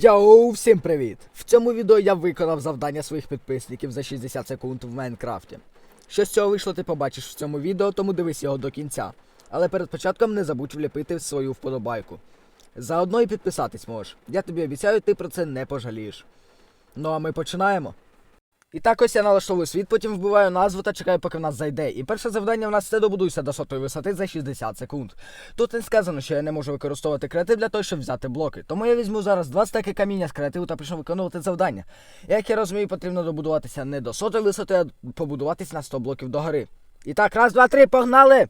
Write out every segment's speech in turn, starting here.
Йоу, всім привіт! В цьому відео я виконав завдання своїх підписників за 60 секунд в Майнкрафті. Що з цього вийшло, ти побачиш в цьому відео, тому дивись його до кінця. Але перед початком не забудь вліпити свою вподобайку. Заодно і підписатись можеш. Я тобі обіцяю, ти про це не пожалієш. Ну а ми починаємо. І так ось я налаштовую світ, потім вбиваю назву та чекаю, поки в нас зайде. І перше завдання в нас це добудуйся до сотої висоти за 60 секунд. Тут не сказано, що я не можу використовувати креатив для того, щоб взяти блоки. Тому я візьму зараз два стеки каміння з креативу та почну виконувати завдання. Як я розумію, потрібно добудуватися не до сотої висоти, а побудуватись на 100 блоків догори. І так, раз, два, три, погнали!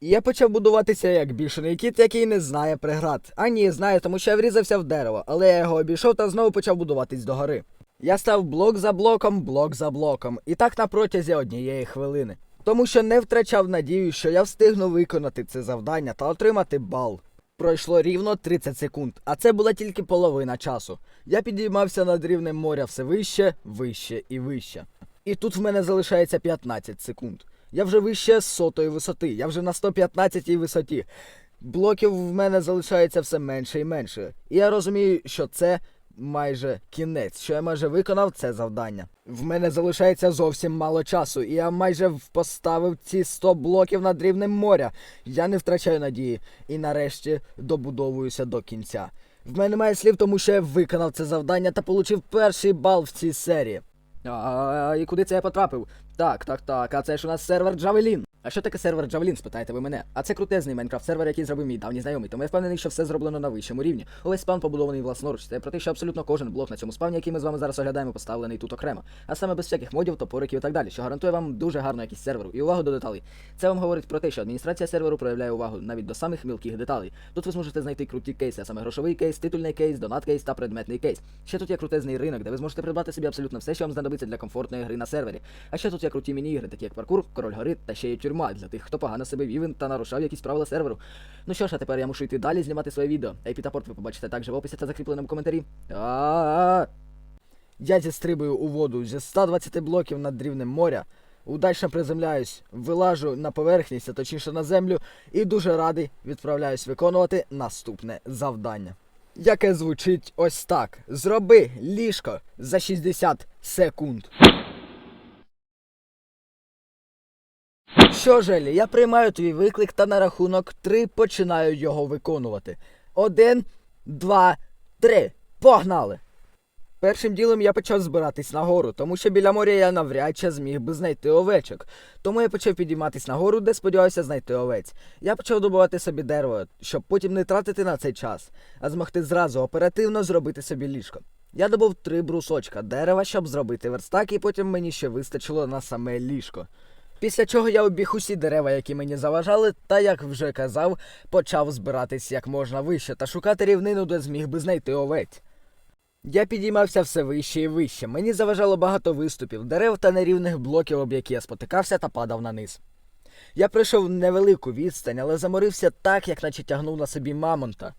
І я почав будуватися як бішений кіт, який не знає преград. А ні, знає, тому що я врізався в дерево, але я його обійшов та знову почав будуватись догори. Я став блок за блоком, блок за блоком, і так на протязі однієї хвилини. Тому що не втрачав надію, що я встигну виконати це завдання та отримати бал. Пройшло рівно 30 секунд, а це була тільки половина часу. Я підіймався над рівнем моря все вище, вище і вище. І тут в мене залишається 15 секунд. Я вже вище з сотої висоти, я вже на 115 висоті. Блоків в мене залишається все менше і менше. І я розумію, що це майже кінець, що я майже виконав це завдання. В мене залишається зовсім мало часу, і я майже поставив ці 100 блоків над рівнем моря. Я не втрачаю надії і нарешті добудовуюся до кінця. В мене немає слів, тому що я виконав це завдання та отримав перший бал в цій серії. А, і куди це я потрапив? Так, так, так. А це ж у нас сервер Джавелін. А що таке сервер Джавелін, спитаєте ви мене? А це крутезний Майнкрафт сервер, який зробив мій давній знайомий. Тому я впевнений, що все зроблено на вищому рівні. Увесь спаун побудований власноруч. Це про те, що абсолютно кожен блок на цьому спавні, який ми з вами зараз оглядаємо, поставлений тут окремо. А саме без всяких модів, топориків і так далі, що гарантує вам дуже гарну якість серверу і увагу до деталей. Це вам говорить про те, що адміністрація серверу проявляє увагу навіть до самих мілких деталей. Тут ви зможете знайти круті кейси, а саме грошовий кейс, титульний кейс, донат кейс та предметний кейс. Ще тут є крутезний ринок, де ви зможете придбати собі абсолютно все, що вам знадобиться для комфортної гри на сервері. А ще тут є круті міні-ігри, такі як паркур, король гори та ще є тюрма для тих, хто погано себе вів та нарушав якісь правила серверу. Ну що ж, а тепер я мушу йти далі знімати своє відео. Епітапорт ви побачите також в описі та закріпленому коментарі. Я зістрибую у воду зі 120 блоків над рівнем моря. Удачно приземляюсь, вилажу на поверхність, а точніше на землю, і дуже радий відправляюсь виконувати наступне завдання. Яке звучить ось так: зроби ліжко за 60 секунд. Що ж, Елі, я приймаю твій виклик та на рахунок 3 починаю його виконувати. Один, два, три. Погнали! Першим ділом я почав збиратись нагору, тому що біля моря я навряд чи зміг би знайти овечок. Тому я почав підійматись нагору, де сподівався знайти овець. Я почав добувати собі дерево, щоб потім не тратити на цей час, а змогти зразу оперативно зробити собі ліжко. Я добув три брусочка дерева, щоб зробити верстак, і потім мені ще вистачило на саме ліжко. Після чого я обіг усі дерева, які мені заважали, та, як вже казав, почав збиратись як можна вище та шукати рівнину, де зміг би знайти овець. Я підіймався все вище і вище. Мені заважало багато виступів, дерев та нерівних блоків, об які я спотикався та падав на низ. Я пройшов невелику відстань, але заморився так, як наче тягнув на собі мамонта.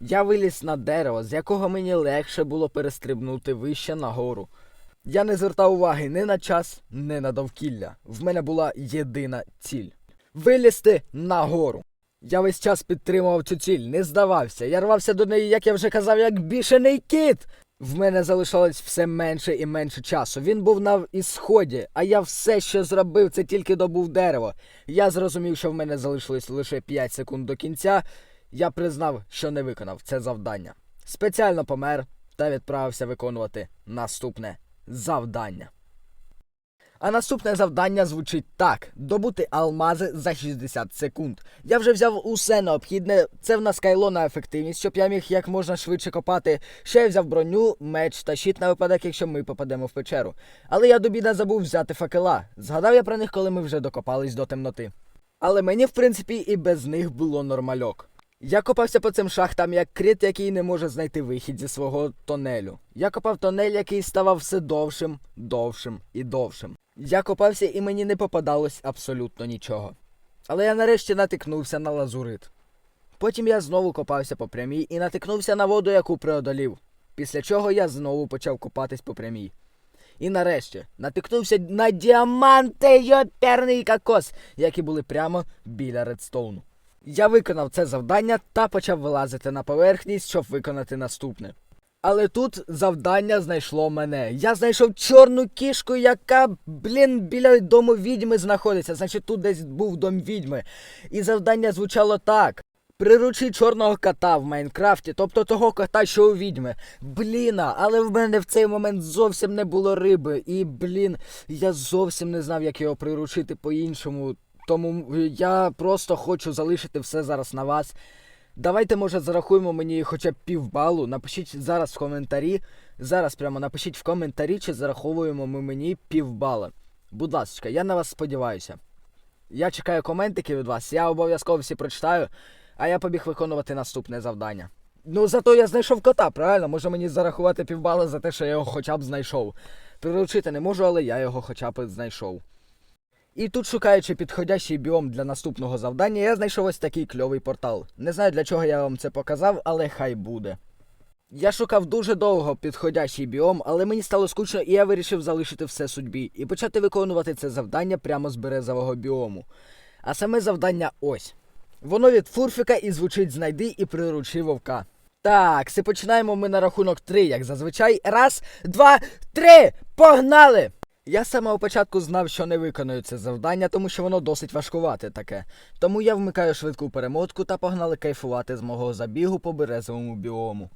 Я виліз на дерево, з якого мені легше було перестрибнути вище нагору. Я не звертав уваги ні на час, ні на довкілля. В мене була єдина ціль вилізти нагору. Я весь час підтримував цю ціль, не здавався. Я рвався до неї, як я вже казав, як бішений кіт. В мене залишалось все менше і менше часу. Він був на ісході, а я все, що зробив, це тільки добув дерево. Я зрозумів, що в мене залишилось лише 5 секунд до кінця. Я признав, що не виконав це завдання. Спеціально помер та відправився виконувати наступне завдання. А наступне завдання звучить так: добути алмази за 60 секунд. Я вже взяв усе необхідне. Це в нас кайло на ефективність, щоб я міг як можна швидше копати. Ще я взяв броню, меч та щит на випадок, якщо ми попадемо в печеру. Але я до біда забув взяти факела. Згадав я про них, коли ми вже докопались до темноти. Але мені, в принципі, і без них було нормальок. Я копався по цим шахтам як крит, який не може знайти вихід зі свого тонелю. Я копав тонель, який ставав все довшим, довшим і довшим. Я копався і мені не попадалось абсолютно нічого. Але я нарешті натикнувся на лазурит. Потім я знову копався по прямій і натикнувся на воду, яку преодолів. Після чого я знову почав копатись по прямій. І нарешті натикнувся на діаманти йоперний кокос, які були прямо біля редстоуну. Я виконав це завдання та почав вилазити на поверхність, щоб виконати наступне. Але тут завдання знайшло мене. Я знайшов чорну кішку, яка, блін, біля дому відьми знаходиться. Значить, тут десь був дом відьми. І завдання звучало так. Приручи чорного кота в Майнкрафті, тобто того кота, що у відьми. Бліна, але в мене в цей момент зовсім не було риби. І, блін, я зовсім не знав, як його приручити по-іншому. Тому я просто хочу залишити все зараз на вас. Давайте, може, зарахуємо мені хоча б півбалу. Напишіть зараз в коментарі. Зараз прямо напишіть в коментарі, чи зараховуємо ми мені півбала. Будь ласка, я на вас сподіваюся. Я чекаю коментики від вас, я обов'язково всі прочитаю, а я побіг виконувати наступне завдання. Ну, зато я знайшов кота, правильно? Може мені зарахувати півбала за те, що я його хоча б знайшов. Приручити не можу, але я його хоча б знайшов. І тут, шукаючи підходящий біом для наступного завдання, я знайшов ось такий кльовий портал. Не знаю для чого я вам це показав, але хай буде. Я шукав дуже довго підходящий біом, але мені стало скучно, і я вирішив залишити все судьбі і почати виконувати це завдання прямо з березового біому. А саме завдання ось. Воно від фурфіка і звучить знайди і приручи вовка. Так, це починаємо ми на рахунок 3, як зазвичай. Раз, два, три! Погнали! Я з самого початку знав, що не виконую це завдання, тому що воно досить важкувате таке. Тому я вмикаю швидку перемотку та погнали кайфувати з мого забігу по березовому біому.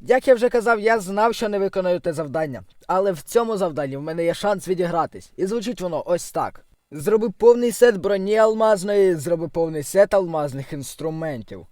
Як я вже казав, я знав, що не виконую те завдання. Але в цьому завданні в мене є шанс відігратись. І звучить воно ось так. Зроби повний сет броні алмазної, зроби повний сет алмазних інструментів.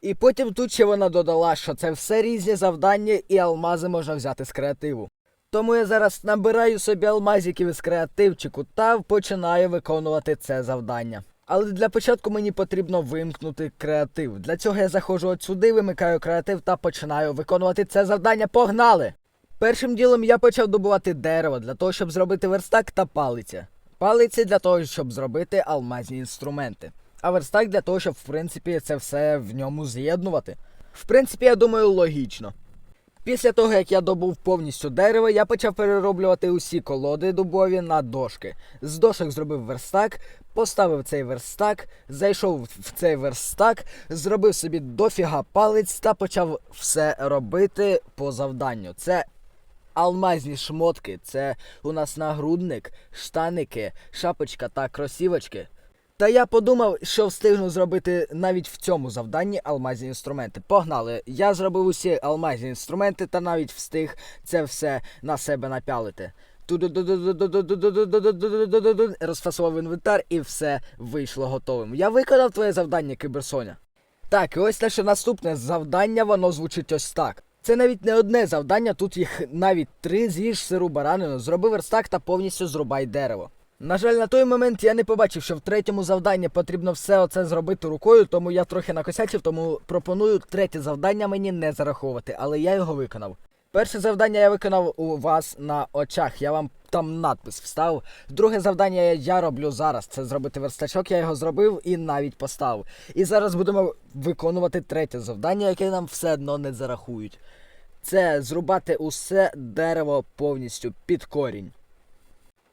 І потім тут ще вона додала, що це все різні завдання і алмази можна взяти з креативу. Тому я зараз набираю собі алмазиків із креативчику та починаю виконувати це завдання. Але для початку мені потрібно вимкнути креатив. Для цього я заходжу от сюди, вимикаю креатив та починаю виконувати це завдання. Погнали! Першим ділом я почав добувати дерево для того, щоб зробити верстак та палиця. Палиці для того, щоб зробити алмазні інструменти. А верстак для того, щоб в принципі це все в ньому з'єднувати. В принципі, я думаю, логічно. Після того, як я добув повністю дерево, я почав перероблювати усі колоди дубові на дошки. З дошок зробив верстак, поставив цей верстак, зайшов в цей верстак, зробив собі дофіга палець та почав все робити по завданню. Це алмазні шмотки. Це у нас нагрудник, штаники, шапочка та кросівочки. Та я подумав, що встигну зробити навіть в цьому завданні алмазні інструменти. Погнали! Я зробив усі алмазні інструменти та навіть встиг це все на себе напялити. Розфасував інвентар і все вийшло готовим. Я виконав твоє завдання, Киберсоня. Так, і ось наше наступне завдання, воно звучить ось так. Це навіть не одне завдання, тут їх навіть три з'їж сиру баранину, зроби верстак та повністю зрубай дерево. На жаль, на той момент я не побачив, що в третьому завданні потрібно все оце зробити рукою, тому я трохи накосячив, тому пропоную третє завдання мені не зараховувати, але я його виконав. Перше завдання я виконав у вас на очах, я вам там надпис вставив. Друге завдання я роблю зараз. Це зробити верстачок, я його зробив і навіть поставив. І зараз будемо виконувати третє завдання, яке нам все одно не зарахують. Це зрубати усе дерево повністю під корінь.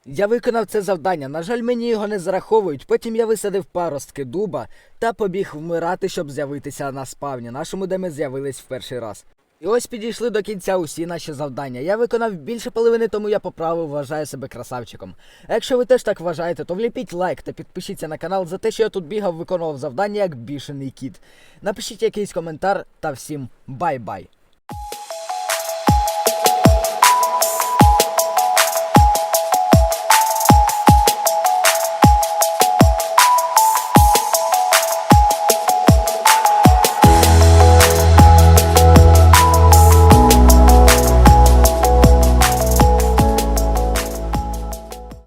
Я виконав це завдання. На жаль, мені його не зараховують. Потім я висадив паростки дуба та побіг вмирати, щоб з'явитися на спавні, нашому, де ми з'явились в перший раз. І ось підійшли до кінця усі наші завдання. Я виконав більше половини, тому я по праву вважаю себе красавчиком. А якщо ви теж так вважаєте, то вліпіть лайк та підпишіться на канал за те, що я тут бігав, виконував завдання як бішений кіт. Напишіть якийсь коментар та всім бай-бай.